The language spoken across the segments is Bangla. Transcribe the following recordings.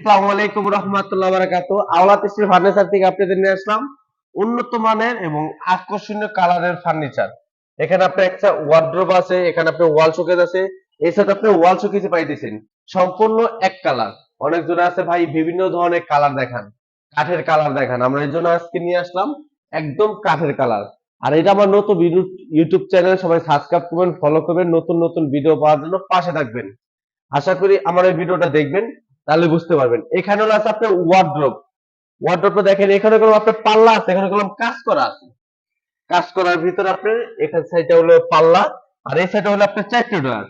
আসসালামু আলাইকুম রহমতুল্লাহ ফার্নিচার থেকে আপনাদের নিয়ে আসলাম উন্নত মানের এবং আকর্ষণীয় কালারের ফার্নিচার। এখানে আপনার একটা ওয়ার্ড্রোব আছে, এখানে আপনার ওয়াল শোকেজ আছে। সাথে আপনি ওয়াল শোকেজ পাইতেছেন। সম্পূর্ণ এক কালার। অনেক জন আছে ভাই, বিভিন্ন ধরনের কালার দেখান। কাঠের কালার দেখান। আমরা এই জন্য আজকে নিয়ে আসলাম একদম কাঠের কালার। আর এটা আমার নতুন ইউটিউব চ্যানেল সবাই সাবস্ক্রাইব করবেন ফলো করবেন, নতুন নতুন ভিডিও পাওয়ার জন্য পাশে থাকবেন। আশা করি আমার এই ভিডিওটা দেখবেন। তাহলে বুঝতে পারবেন। এখানে হলো আছে আপনার ওয়ার্ড্রোব ওয়ার্ড্রোবটা দেখেন, এখানে কোনো আপনার পাল্লা আছে, এখানে কোনো কাজ করা আছে। কাজ করার ভিতরে আপনার এখানে সাইডে হলো পাল্লা, আর এই সাইডে হলো আপনার চারটে ডয়ার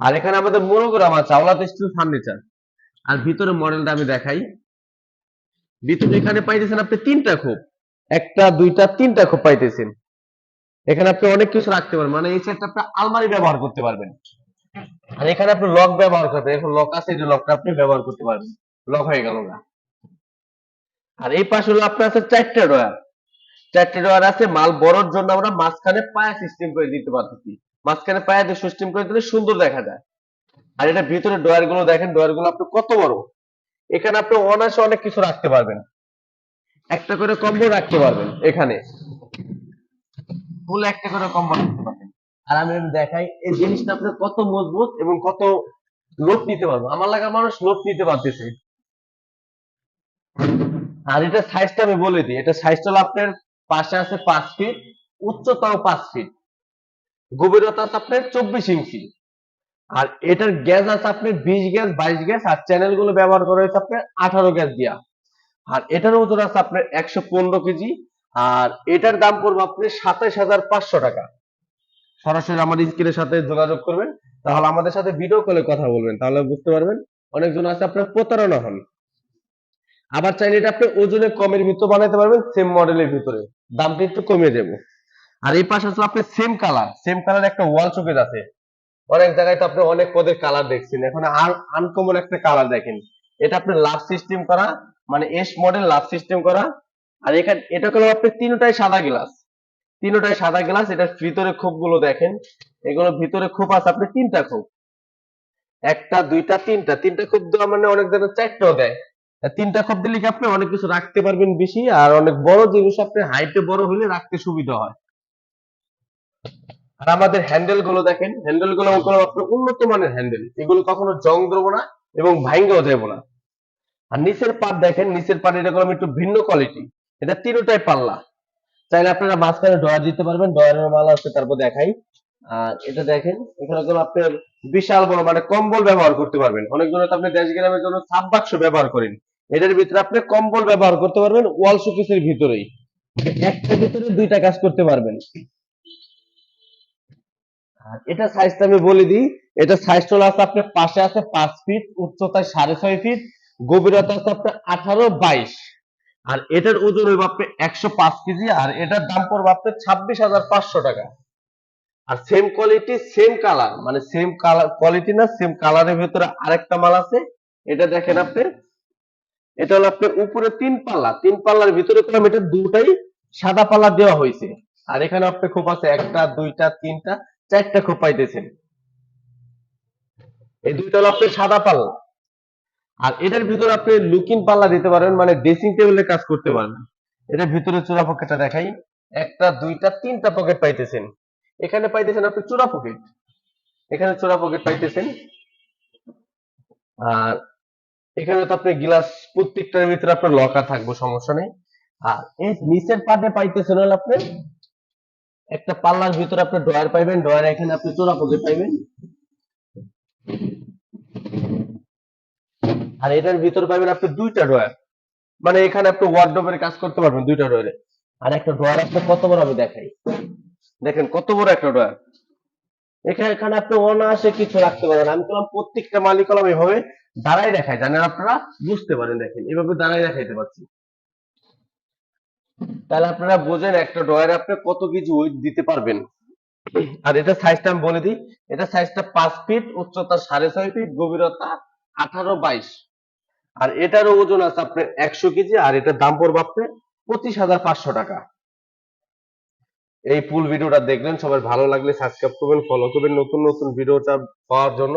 আর এখানে আমাদের মনোগ্রাম আছে, আওলাদ স্টিল ফার্নিচার আর ভিতরে মডেলটা আমি দেখাই। ভিতরে এখানে পাইতেছেন আপনি তিনটা খোপ। একটা, দুইটা, তিনটা খোপ পাইতেছেন। এখানে আপনি অনেক কিছু রাখতে পারবেন। মানে এই সাইডটা আপনি আলমারি ব্যবহার করতে পারবেন। এখানে আপনি লক ব্যবহার করবেন এখন লক আছে যে লকটা আপনি ব্যবহার করতে পারবেন। লক হয়ে গেল না আর এই পাশে হলো আপনার আছে চারটে ডয়ার চারটে ডয়ার আছে, মাল বড়র জন্য আমরা মাঝখানে পায়া সিস্টেম করে দিতে পারতেছি। মাঝখানে পায়া দিয়ে সিস্টেম করে দিলে সুন্দর দেখা যায়। আর এটা ভিতরে ডয়ারগুলো দেখেন ডয়ারগুলো আপনি কত বড়। এখানে আপনি অনায়াসে অনেক কিছু রাখতে পারবেন। একটা করে কম্বল রাখতে পারবেন, এখানে। ফুল একটা করে কম্বল রাখতে পারবেন। আর আমি দেখাই, এই জিনিসটা আপনার কত মজবুত এবং কত লোড নিতে পারব। আমার লাগা মানুষ লোড নিতে পারতেছে। আর এটা সাইজটা আমি বলে দিই। এটা সাইজটা আপনার পাশে আছে পাঁচ ফিট উচ্চতাও পাঁচ ফিট গভীরতা আপনার চব্বিশ ইঞ্চি। আর এটার গ্যাস আছে আপনার বিশ গ্যাস বাইশ গ্যাস আর চ্যানেলগুলো ব্যবহার করা হয়েছে আপনার আঠারো গ্যাস দিয়া। আর এটার ওজন আছে আপনার একশো পনেরো কেজি। আর এটার দাম পড়বে আপনি সাতাইশ হাজার পাঁচশো টাকা। সরাসরি আমাদের স্ক্রিনের সাথে যোগাযোগ করবেন। তাহলে আমাদের সাথে ভিডিও কলে কথা বলবেন। তাহলে বুঝতে পারবেন অনেকজন আছে আপনার প্রতারণা হন। আবার চাইলে এটা আপনি ওজনে কমের ভিতর বানাইতে পারবেন সেম মডেলের ভিতরে। দামটা একটু কমিয়ে দেবো। আর এই পাশে আছে আপনার সেম কালার সেম কালার একটা ওয়াল শোকেজ আছে। অনেক জায়গায় তো আপনি অনেক পদের কালার দেখছেন। এখন আর আনকমন একটা কালার দেখেন। এটা আপনি লাভ সিস্টেম করা মানে এস মডেল লাভ সিস্টেম করা। আর এখানে এটা হলো আপনি তিনটাই সাদা গ্লাস তিনটাই সাদা গ্লাস এটার ভিতরে খোপগুলো দেখেন। এগুলো ভিতরে খোপ আছে, আপনি তিনটা খোপ। একটা, দুইটা, তিনটা। তিনটা খোপ দেওয়া মানে অনেক জায়গায় চারটাও দেয়। তিনটা খোপ দিলে কি আপনি অনেক কিছু রাখতে পারবেন বেশি, আর অনেক বড় জিনিস আপনি হাইটে বড় হলে রাখতে সুবিধা হয়। আর আমাদের হ্যান্ডেলগুলো দেখেন। হ্যান্ডেলগুলো আপনার উন্নত মানের হ্যান্ডেল এগুলো কখনো জং দেবো না এবং ভাঙ্গেও দেবো না। আর নিচের পাট দেখেন, নিচের পাট এটা একটু ভিন্ন কোয়ালিটি এটা তিনটাই পাল্লা। চাইলে আপনারা মাঝখানে ডয়ার দিতে পারবেন ডয়ারের মাল আছে তারপর দেখাই। আর এটা দেখেন, এখানে কোনো আপনার বিশাল বড় মানে কম্বল ব্যবহার করতে পারবেন। অনেক জন আপনি দেশ গ্রামের জন্য সাব বাক্স ব্যবহার করেন। এটার ভিতরে আপনি কম্বল ব্যবহার করতে পারবেন, ওয়াল শোকেসের ভিতরেই। একটা ভিতরে দুইটা কাজ করতে পারবেন। আর এটা সাইজটা আমি বলে দিই, এটা সাইজ হলো আছে আপনার পাশে আছে পাঁচ ফিট উচ্চতায় সাড়ে ছয় ফিট গভীরতা আছে আপনার আঠারো বাইশ। আর এটার ওজন হইব আপনার একশো পাঁচ কেজি, আর এটার দাম পড়বে আপনার ছাব্বিশ হাজার পাঁচশো টাকা। আর সেম কোয়ালিটি সেম কালার মানে সেম কালার কোয়ালিটি না সেম কালারের ভিতরে আরেকটা মাল আছে। এটা দেখেন আপনি। এটা হলো আপনার উপরে তিন পাল্লা। তিন পাল্লার ভিতরে করলাম এটা দুটাই সাদা পাল্লা দেওয়া হয়েছে। আর এখানে আপনি খুব আছে একটা, দুইটা, তিনটা, চারটা খুব পাইতেছেন। এই দুইটা হলো আপনার সাদা পাল্লা। আর এটার ভিতরে আপনি লুকিং পাল্লা দিতে পারেন মানে ড্রেসিং টেবিলে কাজ করতে পারেন। এটার ভিতরে চূড়া পকেটটা দেখাই। একটা, দুইটা, তিনটা পকেট পাইতেছেন। এখানে পাইতেছেন আপনি চূড়া পকেট এখানে চূড়া পকেট পাইতেছেন। আর এখানে তো আপনি গ্লাস প্রত্যেকটার ভিতরে আপনার লকা থাকবে, সমস্যা নেই। আর এই নিচের পাটে পাইতেছেন হলো আপনি একটা পাল্লার ভিতরে আপনি ড্রয়ার পাইবেন ড্রয়ার এখানে আপনি চোরা পকেট পাইবেন। আর এটার ভিতরে পাবেন আপনি দুইটা ড্রয়ার মানে এখানে আপনি ওয়ার্ডরোবের কাজ করতে পারবেন দুইটা ড্রয়ারে আর একটা ড্রয়ার আপনি কত বড় আমি দেখাই। দেখেন কত বড় একটা ড্রয়ার এখানে এখানে আপনি অনায়াসে কিছু রাখতে পারেন আমি তোমার প্রত্যেকটা মালিক কলম এভাবে দাঁড়াই দেখাই জানেন আপনারা? বুঝতে পারেন, দেখেন। এভাবে দাঁড়াই দেখাইতে পারছি। তাহলে আপনারা বোঝেন একটা ড্রয়ারে আপনি কত কিছু ওয়েট দিতে পারবেন। আর এটা সাইজটা আমি বলে দিই। এটা সাইজটা পাঁচ ফিট উচ্চতা সাড়ে ছয় ফিট গভীরতা আঠারো বাইশ। আর এটারও ওজন আছে আপনার একশো কেজি, আর এটার দাম পড়বে আপনার পঁচিশ হাজার পাঁচশো টাকা। এই ফুল ভিডিওটা দেখবেন, সবার ভালো লাগলে সাবস্ক্রাইব করবেন ফলো করবেন, নতুন নতুন ভিডিওটা পাওয়ার জন্য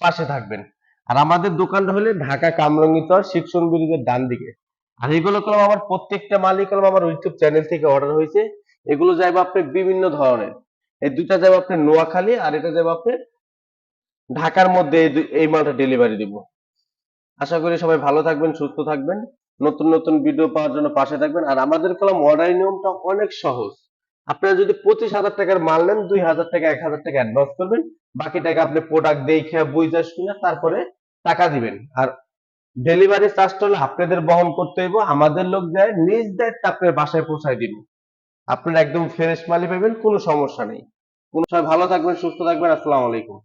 পাশে থাকবেন। আর আমাদের দোকানটা হলে ঢাকা কামরঙ্গিচর শিক্ষণ ব্রিজের ডান দিকে। আর এগুলো কলম আমার প্রত্যেকটা মালিক কলম আমার ইউটিউব চ্যানেল থেকে অর্ডার হয়েছে। এগুলো যাইব আপনি বিভিন্ন ধরনের। এই দুইটা যাবে আপনি নোয়াখালী, আর এটা যাবে আপনি ঢাকার মধ্যে এই মালটা ডেলিভারি দিব। আশা করি সবাই ভালো থাকবেন, সুস্থ থাকবেন, নতুন নতুন ভিডিও পাওয়ার জন্য পাশে থাকবেন। আর আমাদের কলম অর্ডার নিয়মটা অনেক সহজ। আপনারা যদি পঁচিশ হাজার টাকার মাল নেন, দুই হাজার টাকা এক হাজার টাকা অ্যাডভান্স করবেন। বাকি টাকা আপনি প্রোডাক্ট দেখে বুঝে শুনে তারপরে টাকা দিবেন। আর ডেলিভারি চার্জটা হলে আপনাদের বহন করতে হইব। আমাদের লোক যায় নিজ দায়িত্বে আপনার বাসায় পৌঁছায় দিব। আপনারা একদম ফ্রেশ মালই পাবেন, কোনো সমস্যা নেই। কোনো সময় ভালো থাকবেন, সুস্থ থাকবেন। আসসালামু আলাইকুম।